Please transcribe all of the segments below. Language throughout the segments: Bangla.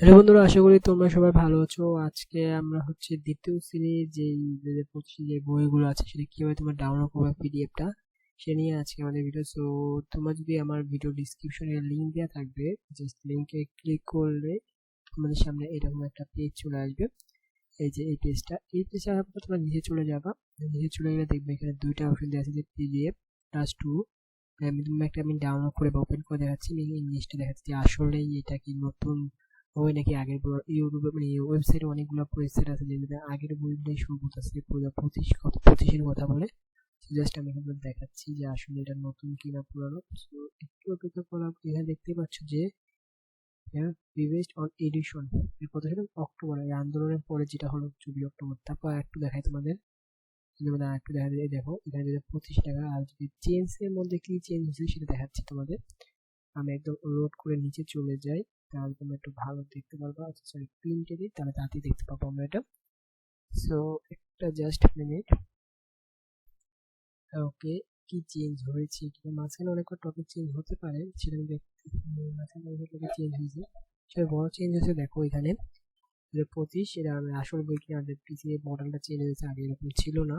হ্যালো বন্ধুরা, আশা করি তোমরা সবাই ভালো আছো। আজকে আমরা হচ্ছে দ্বিতীয় শ্রেণির যে দু পঁচিশে যে বইগুলো আছে, সেটা কীভাবে তোমার ডাউনলোড করবে পিডিএফটা সে নিয়ে আজকে আমাদের ভিডিও সো তোমরা যদি আমার ভিডিও ডিসক্রিপশনে লিঙ্ক দেওয়া থাকবে জাস্ট লিঙ্কে ক্লিক করলে তোমাদের সামনে এরকম একটা পেজ চলে আসবে। এই যে এই পেজটা এই পেজে আসার পর তোমরা নিচে চলে যাবা। নিচে চলে গেলে দেখবে এখানে দুইটা অপশন দেওয়া আছে, যে পিডিএফ প্লাস টু আমি একটা আমি ডাউনলোড করে বা ওপেন করে দেখাচ্ছি ইংলিশটা দেখাচ্ছি যে আসলে এটা কি নতুন বই নাকি আগের ইউটিউবে মানে ওয়েবসাইটে অনেকগুলো ওয়েবসাইট আছে যেগুলো আগের বইগুলোই শুরু করতেছে পুরো পঁচিশ কত, পঁচিশের কথা বলে জাস্ট আমি এখানে দেখাচ্ছি যে আসলে এটা নতুন কিনা পুরানো। সো একটু অপেক্ষা করা এখানে দেখতে পাচ্ছ যে রিভেস্ট অন এডিশন এর কথা ছিল অক্টোবর এই আন্দোলনের পরে যেটা হলো চব্বিশ অক্টোবর। তারপর একটু দেখাই তোমাদের যেমন একটু দেখা যায় দেখো, এখানে যদি পঁচিশ টাকা, আর যদি চেঞ্জ এর মধ্যে কি চেঞ্জ হয়েছে সেটা দেখাচ্ছি তোমাদের। আমি একদম লোড করে নিচে চলে যাই। তাহলে তোমরা একটু ভালো দেখতে পারবা আচ্ছা সরি প্রিন্টে দিই তাহলে তাড়াতাড়ি দেখতে পাবো আমরা এটা। সো একটা জাস্ট মিনিট ওকে কি চেঞ্জ হয়েছে? কিংবা মাঝখানে অনেক টপিক চেঞ্জ হতে পারে, সেটা আমি মাঝখানে অনেক টপিক চেঞ্জ হয়েছে। সেটা বড় চেঞ্জ হয়েছে, দেখো এখানে। পঁচিশ এটা আসল বই কিনে আমাদের পিসি মডেলটা চেঞ্জ হয়েছে আগে এরকম ছিল না।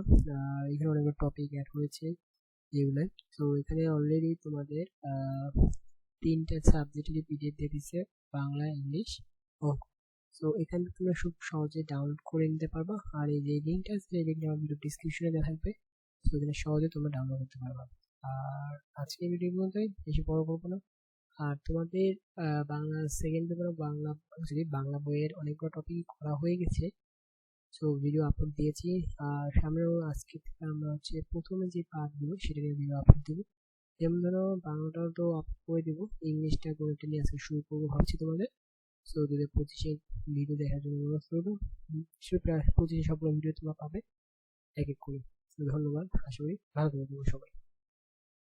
এখানে অনেক টপিক অ্যাড হয়েছে এগুলো তো এখানে অলরেডি তোমাদের তিনটা সাবজেক্টের পিডিএফ দিয়ে দিচ্ছে বাংলা ইংলিশ ও। সো এখান থেকে তোমরা খুব সহজে ডাউনলোড করে নিতে পারবা। আর এই যে লিঙ্কটা আছে এই লিঙ্কটা আমার ভিডিও ডিসক্রিপশনে দেওয়া থাকবে। সো এখানে সহজে তোমরা ডাউনলোড করতে পারবা। আর আজকে ভিডিওর মধ্যেই বেশি বড় করব না আর তোমাদের Bangla second paper Bangla sorry Bangla বইয়ের অনেকগুলো টপিক করা হয়ে গেছে। সো ভিডিও আপলোড দিয়েছি। আর সামনেও আজকে থেকে আমরা হচ্ছে প্রথমে যে পার্টগুলো সেটাকে ভিডিও আপলোড দেবো। যেমন ধরো বাংলাটাও তো আপ করে দেবো। ইংলিশটা করে নিয়ে আজকে শুরু করব ভাবছি তোমাদের। সো দু হাজার পঁচিশে ভিডিও দেখার জন্য অনুরোধ করব প্রায় পঁচিশে সবগুলো ভিডিও তোমরা পাবে। এক এক করে। ধন্যবাদ, আশা করি ভালো থাকবে সবাই।